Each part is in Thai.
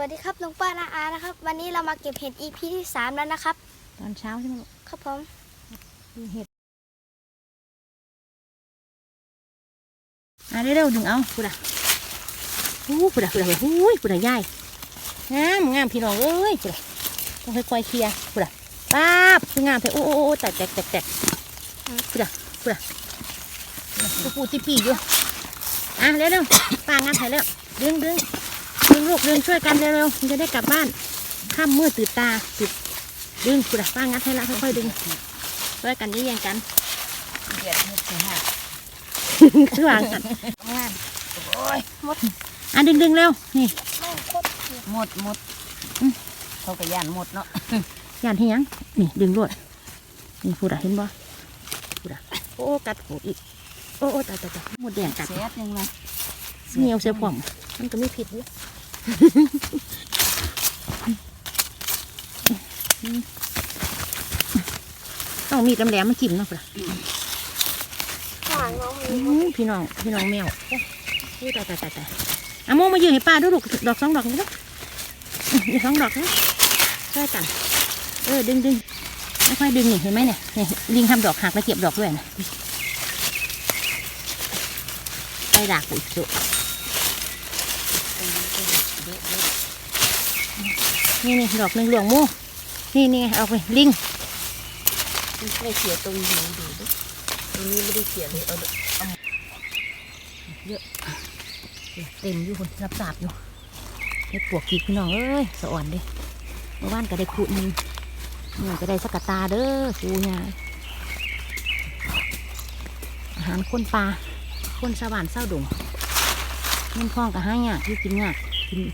วัสดีครับลุงป้านาอานะครับ วันนี้เรามาเก็บเห็ด EP ที่สามแล้วนะครับ ตอนเช้าใช่ไหมลูกครับผมมีเห็ดอะเร็วๆดึงเอาปุดะอู้ปุดะปุดะหูยปุดะใหญ่งามงามพี่น้องเอ้ยปุดะต้องค่อยๆเคลียร์ปุดะป้าบคืองามไปโอ้โอ้โอ้แตกแตกแตกแตกปุดะปุดะปูปูติปีอยู่อะเร็วๆป้างานถ่ายแล้วดึงดึง ดึงลูกดึงช่วยกันเร็วๆมันจะได้กลับบ้านข้ามมืดตื่นตาตื่นดึงปุดะป้างัดให้ละค่อยๆดึงช่วยกันนี่ยังกันเดียดเฮ็ดสิฮะคือวางกันงานโอ้ยอะดึงดึงๆเร็วนี่ไม่โคตรเขียวหมดหมดเขาก็ย่านหมดเนาะยานที่ยังนี่ดึงรวดนี่พูดอะเห็นบ่พูดอะโอ้กัดหูอีกโอ้โอ้ตายตายตายหมดแดงกัดเสียยังไงเหนียวเสียผ่องมันก็ไม่ผิดเลย ต้องมีดแหลมๆมาจิ้มเนาะพูดอะข้างหลังน้องมีอื้อพี่น้อง พี่น้องแมวโอ้โอ้ตายตายตายตายอะโมมายืนให้ป้าดูลูกดอกสองดอกนี่ลูกอื้ออีกสองดอกนะช่วยกันเออดึงดึงไม่ค่อยดึงนี่เห็นไหมเนี่ยเนี่ยลิงทำดอกหักแล้วเก็บดอกด้วยนะไปดากปุ๋ยสุ นี่นี่ดอกหนึ่งหลวงโมนี่นี่ไงเอาไปลิงไม่เสียตรงหูดูดิตรงนี้ไม่ได้เสียเลยเอาเต็มอยู่คนรับสาบอยู่เห็ดปวกกีกพี่น้องเอ้ยสะอ่อนเด้เมื่อวานก็ได้ขูดหนึงนี่ก็ได้สักกะตาเด้อสูงาอาหารคนปลาคนสวรรค์เศร้าดงเงินพองกับห้ายากที่กินยาก กิน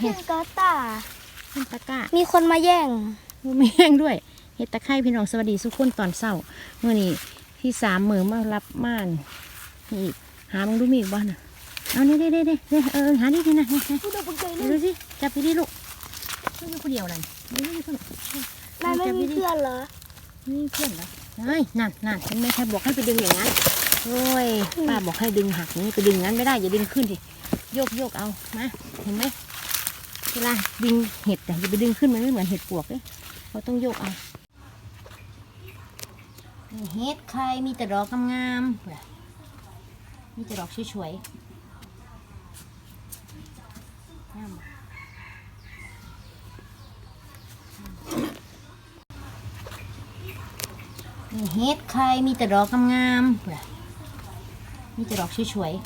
เห็ดกาตาเห็ดตะกร้ามีคนมาแย่งไม่แห้งด้วย เห็ดตะไคร้พี่น้องสวัสดีสุกคนตอนเศร้าเมื่อนี้ที่สามมือมารับม่านนี่อีกหามึงดูมีอีกบ้านอะเอานี่เด้เด้เด้เด้เออหานี่นี่นะนี่นะผู้ดูปังใจเลดูยสิจับไปดิลูกไม่อยู่คนเดียวนั่นไม่อยู่คนนายไม่มีเพื่อนเหรอนี่เพื่อนเหรอเฮ้ยนั่นนั่นเห็นไหมใครบอกให้ไปดึงอย่างนั้น โอ้ยป้าบอกให้ดึงหักนี้ไปดึงงั้นไม่ได้อย่าดึงขึ้นดิโยกโยกเอามาเห็นไหมเวลาดึงเห็ดอะอย่าไปดึงขึ้นมันไม่เหมือนเห็ดปวกเลยเราต้องโยกเอาเห็ดใครมีแต่ดอกงามๆมีแต่ดอกสวยๆงามเฮ็ดใครมีแต่ดอกงามๆ นี่จะดอกช่วยๆ